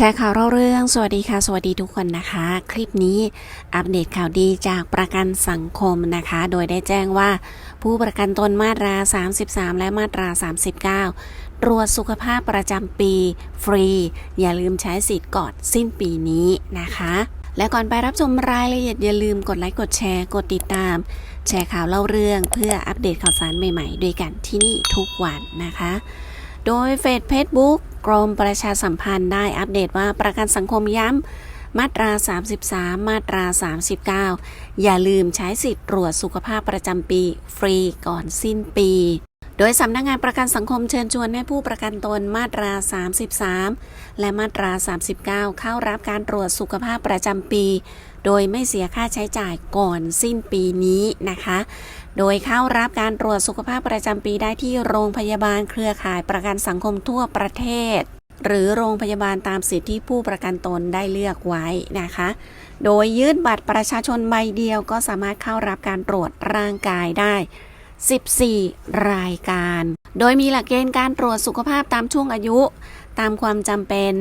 ชร์ข่าวเล่าเรื่อง สวัสดีค่ะ สวัสดีทุกคนนะคะ คลิปนี้อัปเดตข่าวดีจากประกันสังคมนะคะ โดยได้แจ้งว่า ผู้ประกันตนมาตรา 33 และมาตรา 39 ตรวจสุขภาพประจำปีฟรี อย่าลืมใช้สิทธิ์ก่อนสิ้นปีนี้นะคะ และก่อนไปรับชมรายละเอียดอย่าลืมกดไลค์กดแชร์กดติดตาม แชร์ข่าวเล่าเรื่องเพื่ออัปเดตข่าวสารใหม่ๆ ด้วยกันที่นี่ทุกวันนะคะ โดยเฟซเฟซบุ๊ก กรมประชาสัมพันธ์ได้อัปเดตว่าประกันสังคมย้ำ มาตรา 33 มาตรา 39 อย่าลืมใช้สิทธิ์ตรวจสุขภาพประจำปี ฟรีก่อนสิ้นปี โดยสำนักงงานประกันสังคมเชิญชวนให้ผู้ประกันตนมาตรา 33 และมาตรา 39 เข้ารับการตรวจสุขภาพประจำปี โดยไม่เสียค่าใช้จ่ายก่อนสิ้นปีนี้นะคะ โดยเข้ารับการตรวจสุขภาพประจำปีได้ที่โรงพยาบาลเครือข่ายประกันสังคมทั่วประเทศหรือโรงพยาบาลตามสิทธิที่ผู้ประกันตนได้เลือกไว้นะคะ โดยยื่นบัตรประชาชนใบเดียวก็สามารถเข้ารับการตรวจร่างกายได้ 14 รายการ โดยมีหลักเกณฑ์การตรวจสุขภาพตามช่วงอายุ ตามความจำเป็น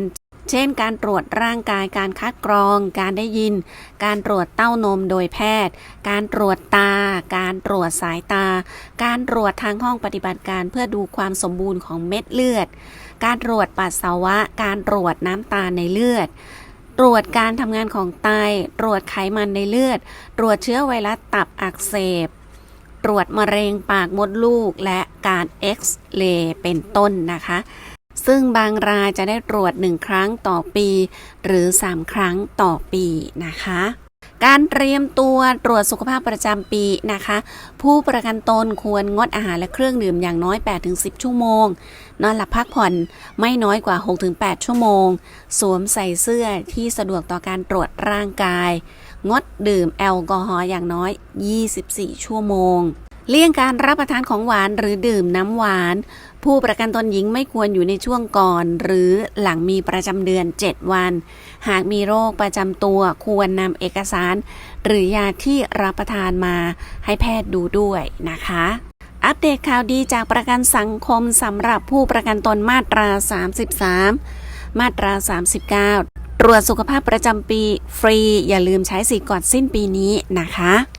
เช่น การตรวจร่างกาย การคัดกรอง การได้ยิน การตรวจเต้านมโดยแพทย์ การตรวจตา การตรวจสายตา การตรวจทางห้องปฏิบัติการเพื่อดูความสมบูรณ์ของเม็ดเลือด การตรวจปัสสาวะ การตรวจน้ำตาลในเลือดตรวจการทำงานของไต ตรวจไขมันในเลือด ตรวจเชื้อไวรัสตับอักเสบ ตรวจมะเร็งปากมดลูกและการเอ็กซเรย์เป็นต้นนะคะ ซึ่งบางรายจะได้ตรวจ 1 ครั้งต่อปี หรือ 3 ครั้งต่อปีนะคะการเตรียมตัวตรวจสุขภาพประจำปีนะคะ ผู้ประกันตนควรงดอาหารและเครื่องดื่มอย่างน้อย 8-10 ชั่วโมง นอนหลับพักผ่อนไม่น้อยกว่า 6-8 ชั่วโมง สวมใส่เสื้อที่สะดวกต่อการตรวจร่างกาย งดดื่มแอลกอฮอล์อย่างน้อย 24 ชั่วโมง เลี่ยงการรับประทานของหวานหรือดื่มน้ำหวาน ผู้ประกันตนหญิงไม่ควรอยู่ในช่วงก่อน หรือหลังมีประจำเดือน 7 วัน หากมีโรคประจำตัวควรนำเอกสาร หรือยาที่รับประทานมาให้แพทย์ดูด้วยนะคะอัปเดตข่าวดีจากประกันสังคมสำหรับผู้ประกันตนมาตรา 33 มาตรา 39 ตรวจสุขภาพประจำปีฟรี อย่าลืมใช้สิทธิ์ก่อนสิ้นปีนี้นะคะ